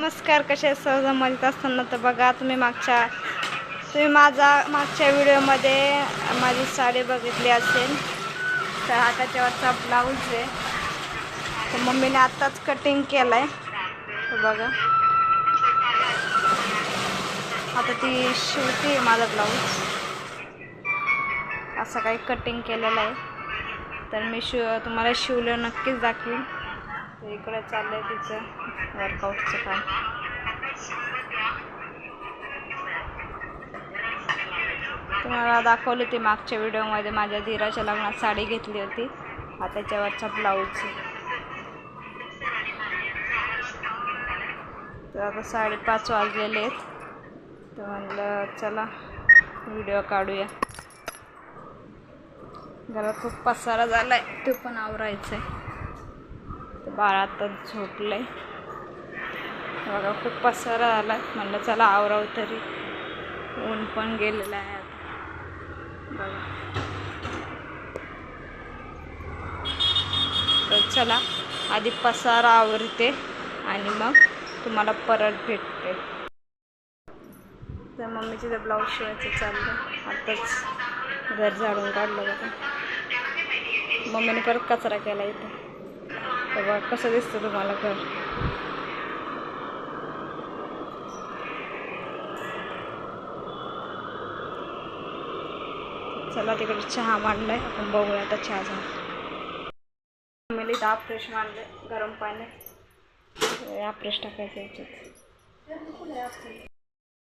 नमस्कार कसे सहज मजेत असताना तर बघा तुम्ही मागच्या तुम्ही माझा मागच्या व्हिडिओमध्ये माझी साडी बघितली असेल तर हा त्याच्यावरचा ब्लाऊज आहे. तर मम्मीने आत्ताच कटिंग केलं आहे तर बघा. आता ती शिवते माझा ब्लाऊज. असं काही कटिंग केलेलं आहे. तर मी शिव तुम्हाला शिवलं नक्कीच दाखवीन. तर इकडे चाललं आहे तिचं वर्कआउटचं काम. तुम्हाला दाखवली होती मागच्या व्हिडिओमध्ये माझ्या धीराच्या लग्नात साडी घेतली होती. हा त्याच्यावरचा ब्लाऊज तर आता साडेपाच वाजलेले आहेत. तर म्हणलं चला व्हिडिओ काढूया. घरात खूप पसारा झाला आहे तो पण आवरायचा आहे बाळातच झोपलं आहे बघा खूप पसारा आला आहे म्हणलं चला आवराव तरी. ऊन पण गेलेलं आहे आता. बघा. तर चला आधी पसारा आवरते आणि मग तुम्हाला परत भेटते. तर मम्मीचे तर ब्लाऊज शिवायचं चाललं आताच घर झाडून काढलं बघा. मम्मीने परत कचरा केला इथं. तर बघा कसं दिसतं तुम्हाला घर? चला तिकडे चहा मांडलाय आपण बघूया आता चहा झाला. मम्मीने दहा फ्रेश मांडले गरम पाणी. या फ्रेश टाकायचं याच्यात.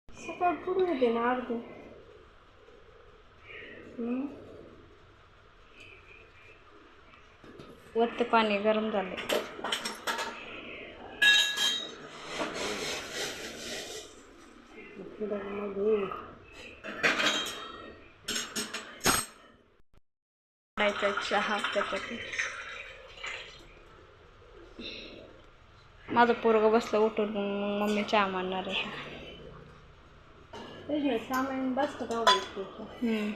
सकाळ पूर्ण होते ना वत्ते पाणी गरम झाले चहा त्याच्यात. माझं पोरग बसलं उठून मग मम्मी चहा मांडणार आहे. सामान बसतं तेवढं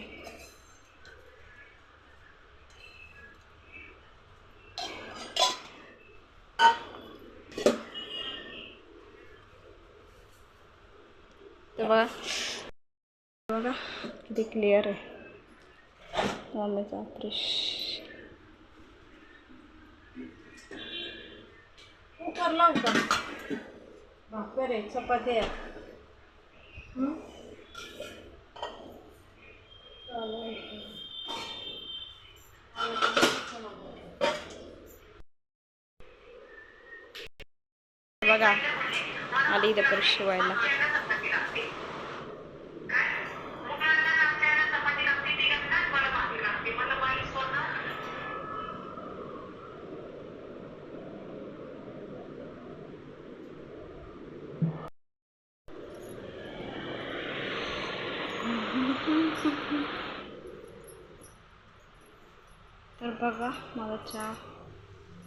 तर बघा. बघा किती क्लिअर आहे. मम्मीचा फ्रेश कुकर लावू का भाकर आहे चपाती आहे. बघा. आले इथं परत शिवायला. तर बघा मला चहा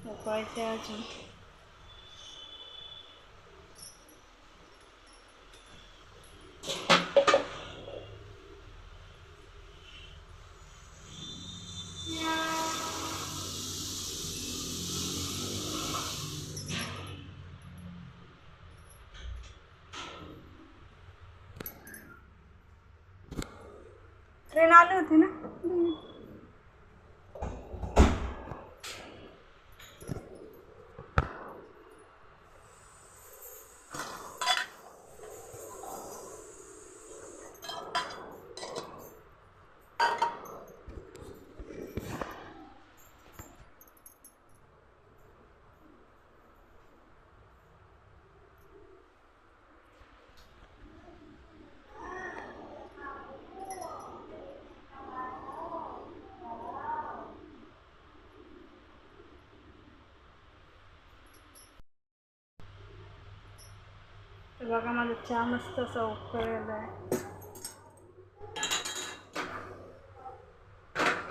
उकळायचे अजून. ट्रेन आली होती ना? बघा माझा चहा मस्त असा उकळलेला आहे.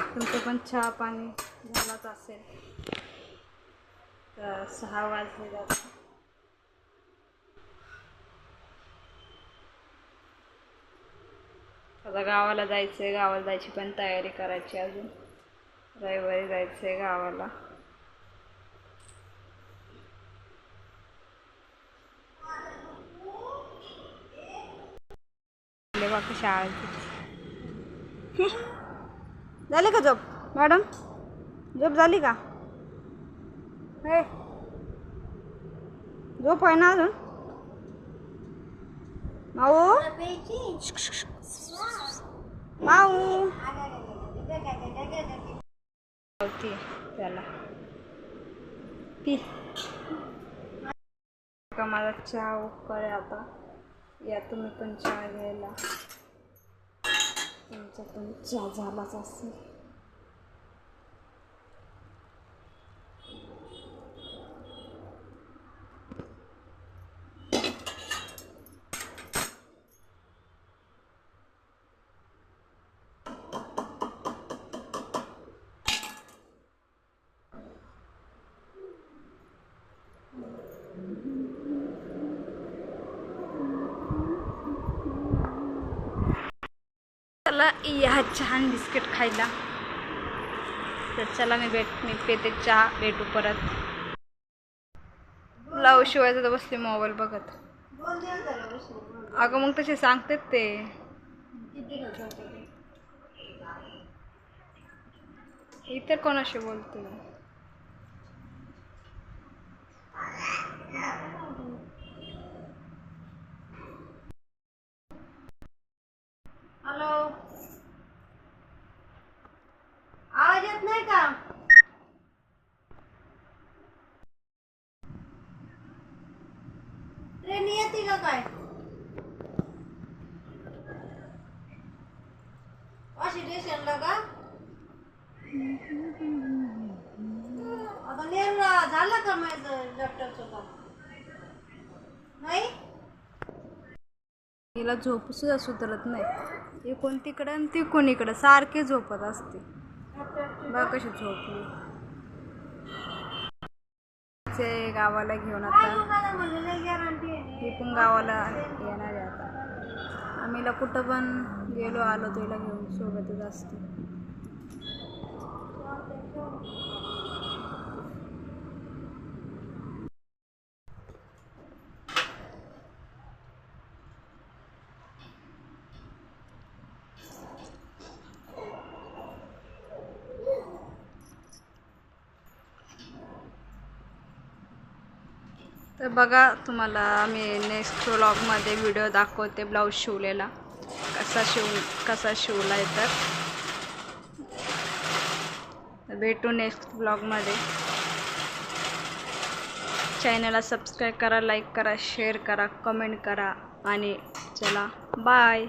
तुमचं पण चहा पाणी झालाच असेल. तर सहा वाजले जातात. आता गावाला जायचं आहे गावाला जायची पण तयारी करायची अजून. रविवारी जायचं आहे गावाला. बघा कशी आळते झाली का झोप? मॅडम झोप झाली का? हे. झोप आहे ना अजून? माऊ? माऊ. त्याला. पी. का मला चहा उकळे आता. या तुम्ही पण चहा घ्यायला. तुमचा पण चहा झालाच असेल चला या छान बिस्किट खायला. तर चला मी भेट मी पेते चहा भेटू परत. ब्लाऊज शिवायचं तर बसले मोबाईल बघत. अगं मग तसे सांगतात ते. इतर कोणाशी बोलते हॅलो आवाज येत नाही का ट्रेन येते का काय अशी स्टेशनला का? आता झालं का माझं लॅपटॉपचं काम नाही? हिला झोप सुद्धा सुधरत नाही. कोण तिकडं आणि ती कोण इकडं? सारखे झोपत असते. बघ कशी झोपली. ते गावाला घेऊन आता. ती पण गावाला येणार आहे आता. आम्हीला कुठं पण गेलो आलो तिला घेऊन सोबतच असते. तर बघा तुम्हाला मी नेक्स्ट व्लॉगमध्ये व्हिडिओ दाखवते ब्लाऊज शिवलेला. कसा शिव कसा शिवला आहे तर तर भेटू नेक्स्ट ब्लॉगमध्ये चॅनलला सबस्क्राईब करा लाईक करा शेअर करा कमेंट करा आणि चला बाय